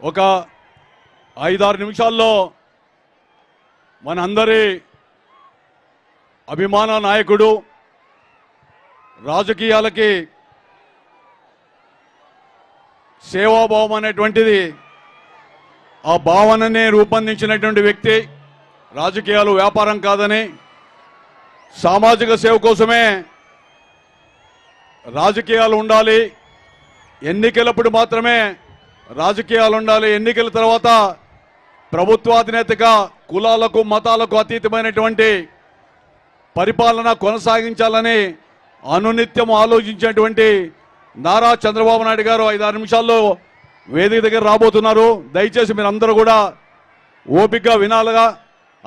ఒక ఐదారు నిమిషాల్లో మనందరి అభిమాన నాయకుడు రాజకీయాలకి సేవాభావం అనేటువంటిది ఆ భావననే రూపొందించినటువంటి వ్యక్తి. రాజకీయాలు వ్యాపారం కాదని సామాజిక సేవ కోసమే రాజకీయాలు ఉండాలి. ఎన్నికలప్పుడు మాత్రమే రాజకీయాలు ఉండాలి. ఎన్నికల తర్వాత ప్రభుత్వాధినేతగా కులాలకు మతాలకు అతీతమైనటువంటి పరిపాలన కొనసాగించాలని అనునిత్యం ఆలోచించేటువంటి నారా చంద్రబాబు నాయుడు గారు ఐదారు నిమిషాల్లో వేదిక దగ్గర రాబోతున్నారు. దయచేసి మీరందరూ కూడా ఓపికగా వినాలిగా.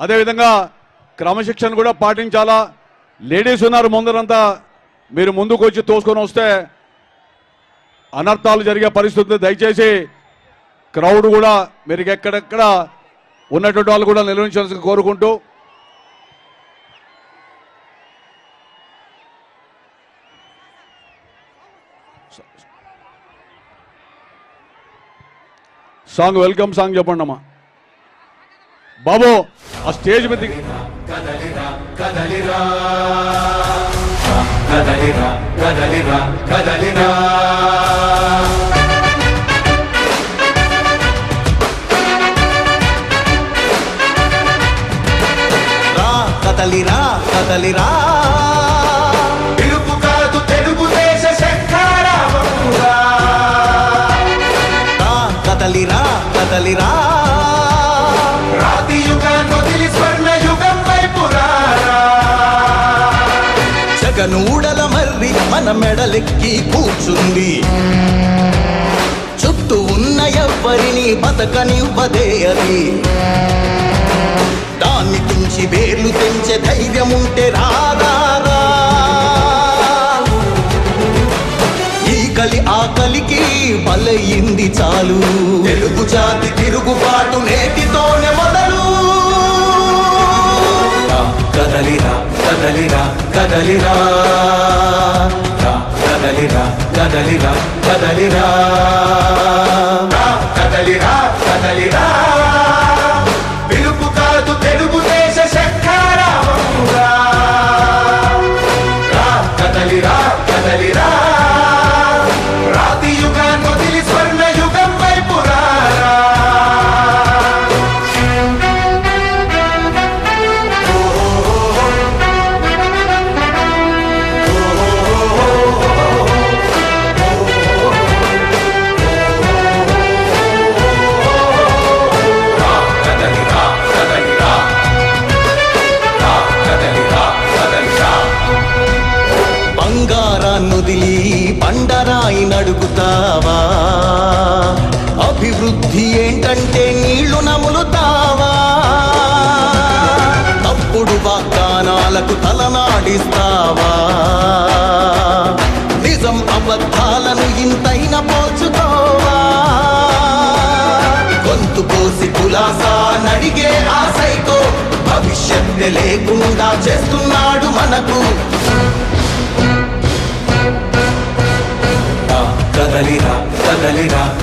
అదేవిధంగా క్రమశిక్షణ కూడా పాటించాలా? లేడీస్ ఉన్నారు ముందరంతా. మీరు ముందుకు వచ్చి తోసుకొని వస్తే అనర్థాలు జరిగే పరిస్థితి దయచేసి క్రౌడ్ కూడా మీరు ఎక్కడెక్కడ ఉన్నటువంటి వాళ్ళు కూడా నిర్వహించాల్సి కోరుకుంటూ సాంగ్ వెల్కమ్ సాంగ్ చెప్పండి అమ్మా. బాబు ఆ స్టేజ్ మీద కదలిరా కదలిరా కదలిరా కదలిరా. కదలిరా కదలిరా. పిలుపు కాదు తెలుగుదేశ శంఖారావమురా రా కదలిరా కదలిరా. రాతి యుగాన్ని వదిలి స్వర్ణ యుగం వైపు రారా. జగనూడల మర్రి మన మెడలెక్కి కూర్చుంది. చుట్టూ ఉన్న ఎవ్వరిని బతకనివ్వదే అది. మనిషి వేర్లు తెంచే ధైర్యం ఉంటే రాదారా ఈ కలి ఆ కలికి బలయింది చాలు. తెలుగు జాతి తిరుగుబాటు నేటితోనే మొదలు. కదలిరా కదలిరా కదలిరా కదలిరా కదలిరా కదలిరా కదలిరా కదలిరా కంటే నీళ్ళు నములుతావా? తప్పుడు వాగ్దానాలకు తలనాడిస్తావా? నిజం అబద్ధాలను ఇంతైన పోల్చుకోవా? గొంతు పోసి కులాసా నడిగే ఆశైతో భవిష్యత్తు లేకుండా చేస్తున్నాడు మనకు. కదలిరా కదలిరా.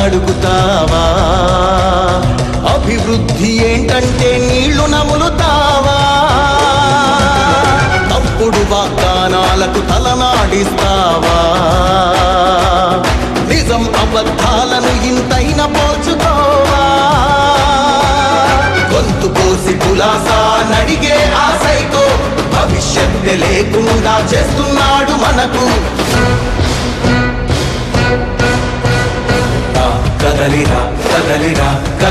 నడుగుతావా? అభివృద్ధి ఏంటంటే నీళ్ళు నములుతావా? తప్పుడు వాగ్దానాలకు తలనాడిస్తావా? నిజం అబద్ధాలను ఇంతైన పోల్చుకోవా? గొంతు పోసి కులాసా నడిగే ఆ సైకో. భవిష్యత్తు లేకుండా చేస్తున్నాడు మనకు.